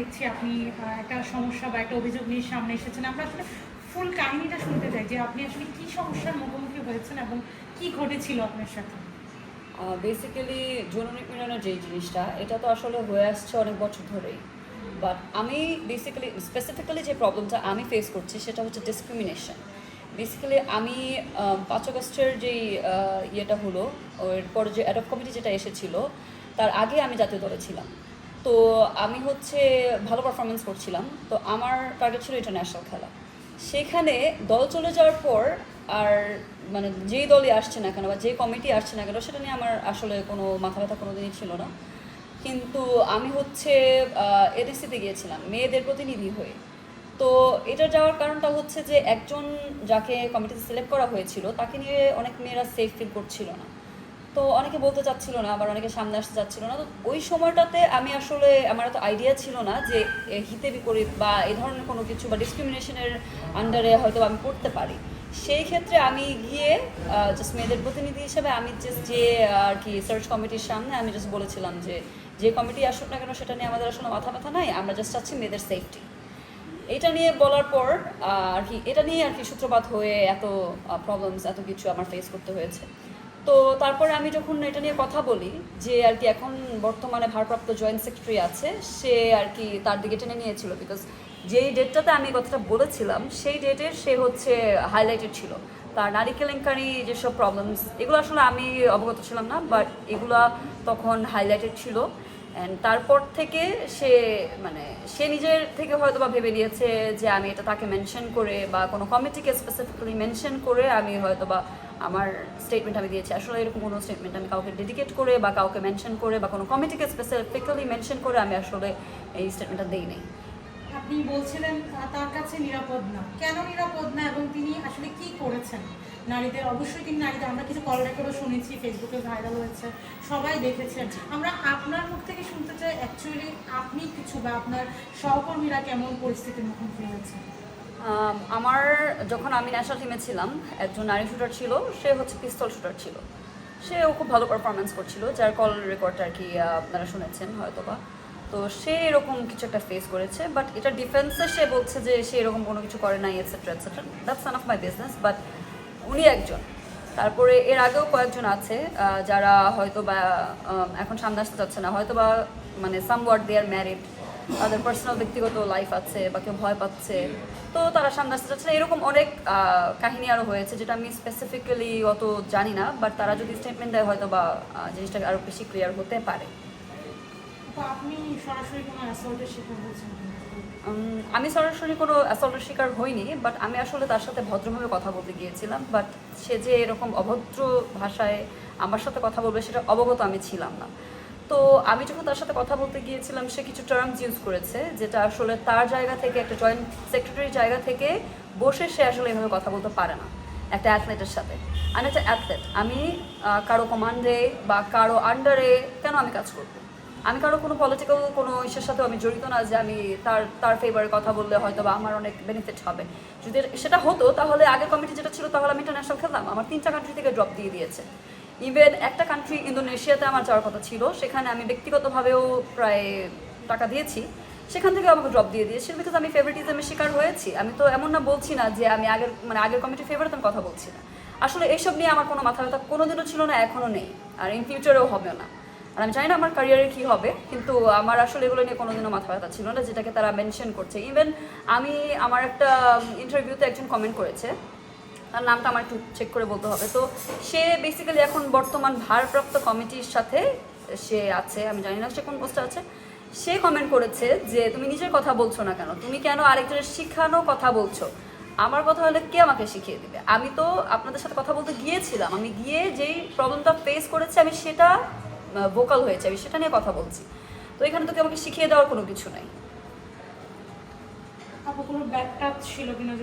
দেখছি আপনি একটা সমস্যা বা একটা অভিযোগ নিয়ে সামনে এসেছেন। আমরা আসলে ফুল কাহিনীটা শুনতে চাই যে আপনি আসলে কি সমস্যার মুখোমুখি হয়েছেন এবং কি ঘটেছিল আপনার সাথে? বেসিক্যালি যৌন নিপীড়নের যে জিনিসটা, এটা তো আসলে হয়ে আসছে অনেক বছর ধরেই। বাট আমি বেসিক্যালি স্পেসিফিক্যালি যে প্রবলেমটা আমি ফেস করছি সেটা হচ্ছে ডিসক্রিমিনেশন বেসিক্যালি আমি পাঁচ আগস্টের যেই ইয়েটা হলো, ওর যে অ্যাডপ কমিটি যেটা এসেছিল, তার আগে আমি জাতীয় দলে ছিলাম। তো আমি হচ্ছে ভালো পারফরমেন্স করছিলাম। তো আমার টার্গেট ছিল ইন্টারন্যাশনাল খেলা। সেখানে দল চলে যাওয়ার পর আর মানে যেই দলই আসছে না কেন বা যে কমিটি আসছে না কেন, সেটা নিয়ে আমার আসলে কোনো মাথা ব্যথা কোনো দিনই ছিল না। কিন্তু আমি হচ্ছে এডিসিতে গিয়েছিলাম, মেয়েদের প্রতিনিধি হয়ে। তো এটা যাওয়ার কারণটা হচ্ছে যে একজন যাকে কমিটিতে সিলেক্ট করা হয়েছিল, তাকে নিয়ে অনেক মেয়েরা সেফ ফিল করছিল না। তো অনেকে বলতে চাচ্ছিল না, আবার অনেকে সামনে আসতে চাচ্ছিল না। তো ওই সময়টাতে আমি আসলে, আমার এত আইডিয়া ছিল না যে হিতে বিপরীত বা এ ধরনের কোনো কিছু বা ডিসক্রিমিনেশনের আন্ডারে হয়তো আমি পড়তে পারি। সেই ক্ষেত্রে আমি গিয়ে জাস্ট মেয়েদের প্রতিনিধি হিসেবে আমি জাস্ট যে আর কি সার্চ কমিটির সামনে আমি জাস্ট বলেছিলাম যে যে কমিটি আসুক না কেন, সেটা নিয়ে আমাদের আসলে মাথা ব্যথা নাই, আমরা জাস্ট চাচ্ছি মেয়েদের সেফটি এটা নিয়ে বলার পর আর কি, এটা নিয়ে আর কি সূত্রপাত হয়ে এত প্রবলেমস এত কিছু আমার ফেস করতে হয়েছে। তো তারপরে আমি যখন এটা নিয়ে কথা বলি, যে আর কি এখন বর্তমানে ভারপ্রাপ্ত জয়েন্ট সেক্রেটারি আছে, সে আর কি তার দিকে টেনে নিয়েছিল বিকজ যেই ডেটটাতে আমি কথাটা বলেছিলাম, সেই ডেটে সে হচ্ছে হাইলাইটেড ছিল। তার নারী কেলেঙ্কারি, যেসব প্রবলেমস এগুলো আসলে আমি অবগত ছিলাম না বাট এগুলা তখন হাইলাইটেড ছিল। অ্যান্ড তারপর থেকে সে মানে সে নিজের থেকে হয়তো বা ভেবে নিয়েছে যে আমি এটা তাকে মেনশন করে বা কোনো কমিটিকে স্পেসিফিক্যালি মেনশন করে আমি হয়তো বা আমার স্টেটমেন্ট আমি দিয়েছি। আসলে এরকম কোনো স্টেটমেন্ট আমি কাউকে ডেডিকেট করে বা কাউকে মেনশন করে বা কোনো কমিটিকে স্পেসিফিক্যালি মেনশন করে আমি আসলে এই স্টেটমেন্টটা দিই নাই আপনি বলছিলেন তার কাছে নিরাপদ না। কেন নিরাপদ না এবং তিনি আসলে কি করেছেন? নারীদের অবশ্যই তিনি নারীদের আমরা কিছু কল রেকর্ডও শুনেছি ফেসবুকে ভাইরাল হয়েছে সবাই দেখেছেন। আমরা আপনার মুখ থেকে শুনতে চাই অ্যাকচুয়ালি আপনি কিছু বা আপনার সহকর্মীরা কেমন পরিস্থিতির মুখোমুখি হয়েছে আম, আমার যখন আমি ন্যাশনাল টিমে ছিলাম, একজন নারী শুটার ছিল, সে হচ্ছে পিস্তল শুটার ছিল। সেও খুব ভালো পারফরমেন্স করছিল, যার কল রেকর্ডটা আর কি আপনারা শুনেছেন হয়তো বা তো সে এরকম কিছু একটা ফেস করেছে বাট এটা ডিফেন্সে সে বলছে যে সে এরকম কোনো কিছু করে নাই etcetera etcetera that's none of my business but উনি একজন। তারপরে এর আগেও কয়েকজন আছে যারা হয়তো বা এখন সামনে আসতে চাচ্ছে না হয়তো বা মানে some word they are married তাদের পার্সোনাল ব্যক্তিগত লাইফ আছে বা কেউ ভয় পাচ্ছে। তো তারা সামনে আসতে চাচ্ছে না। এরকম অনেক কাহিনী আরও হয়েছে যেটা আমি স্পেসিফিক্যালি অত জানি না বাট তারা যদি স্টেটমেন্ট দেয় হয়তো বা জিনিসটা আরও বেশি ক্লিয়ার হতে পারে। তো আপনি সরাসরি কোনো অ্যাসল্টের শিকার হয়েছেন আমি সরাসরি কোনো অ্যাসল্টের শিকার হইনি বাট আমি আসলে তার সাথে ভদ্রভাবে কথা বলতে গিয়েছিলাম বাট সে যে এরকম অভদ্র ভাষায় আমার সাথে কথা বলবে সেটা অবগত আমি ছিলাম না। তো আমি যখন তার সাথে কথা বলতে গিয়েছিলাম, সে কিছু টার্মস ইউজ করেছে, যেটা আসলে তার জায়গা থেকে, একটা জয়েন্ট সেক্রেটারির জায়গা থেকে বসে সে আসলে এভাবে কথা বলতে পারে না, একটা অ্যাথলেটের সাথে। আমি একটা অ্যাথলেট আমি কারও কমান্ডে বা কারও আন্ডারে কেন আমি কাজ করব? আমি কারও কোনো পলিটিক্যাল কোনো ইস্যুর সাথেও আমি জড়িত না যে আমি তার তার ফেভারে কথা বললে হয়তো বা আমার অনেক বেনিফিট হবে। যদি সেটা হতো, তাহলে আগের কমিটি যেটা ছিল, তাহলে আমি ইন্টারন্যাশনাল খেলতাম। আমার তিনটা কান্ট্রি থেকে ড্রপ দিয়ে দিয়েছে। ইভেন একটা কান্ট্রি ইন্দোনেশিয়াতে আমার যাওয়ার কথা ছিল, সেখানে আমি ব্যক্তিগতভাবেও প্রায় টাকা দিয়েছি। সেখান থেকে আমাকে ড্রপ দিয়ে দিয়েছিল বিকজ আমি ফেভারিটিজমের শিকার হয়েছি। আমি তো এমন না বলছি না যে আমি আগের মানে আগের কমিটির ফেভারিট আমি কথা বলছি না। আসলে এইসব নিয়ে আমার কোনো মাথা ব্যথা কোনোদিনও ছিল না এখনও নেই। আর ইন ফিউচারেও হবে না। আর আমি জানি না আমার ক্যারিয়ারে কী হবে, কিন্তু আমার আসলে এগুলো নিয়ে কোনোদিনও মাথা ব্যথা ছিল না, যেটাকে তারা মেনশন করছে। ইভেন আমি আমার একটা ইন্টারভিউতে একজন কমেন্ট করেছে তার নামটা আমার একটু চেক করে বলতে হবে। তো সে বেসিক্যালি এখন বর্তমান ভারপ্রাপ্ত কমিটির সাথে সে আছে, আমি জানি না সে কোন পোস্টে আছে। সে কমেন্ট করেছে যে, তুমি নিজের কথা বলছো না কেন? তুমি কেন আরেকজনের শিখানো কথা বলছো? আমার কথা হলে কে আমাকে শিখিয়ে দিবে? আমি তো আপনাদের সাথে কথা বলতে গিয়েছিলাম। আমি গিয়ে যেই প্রবলেমটা ফেস করেছি, আমি সেটা ভোকাল হয়েছে, আমি সেটা নিয়ে কথা বলছি। তো এখানে তো কেউ আমাকে শিখিয়ে দেওয়ার কোনো কিছু নাই। কোনো ব্যাক ছিল কিনা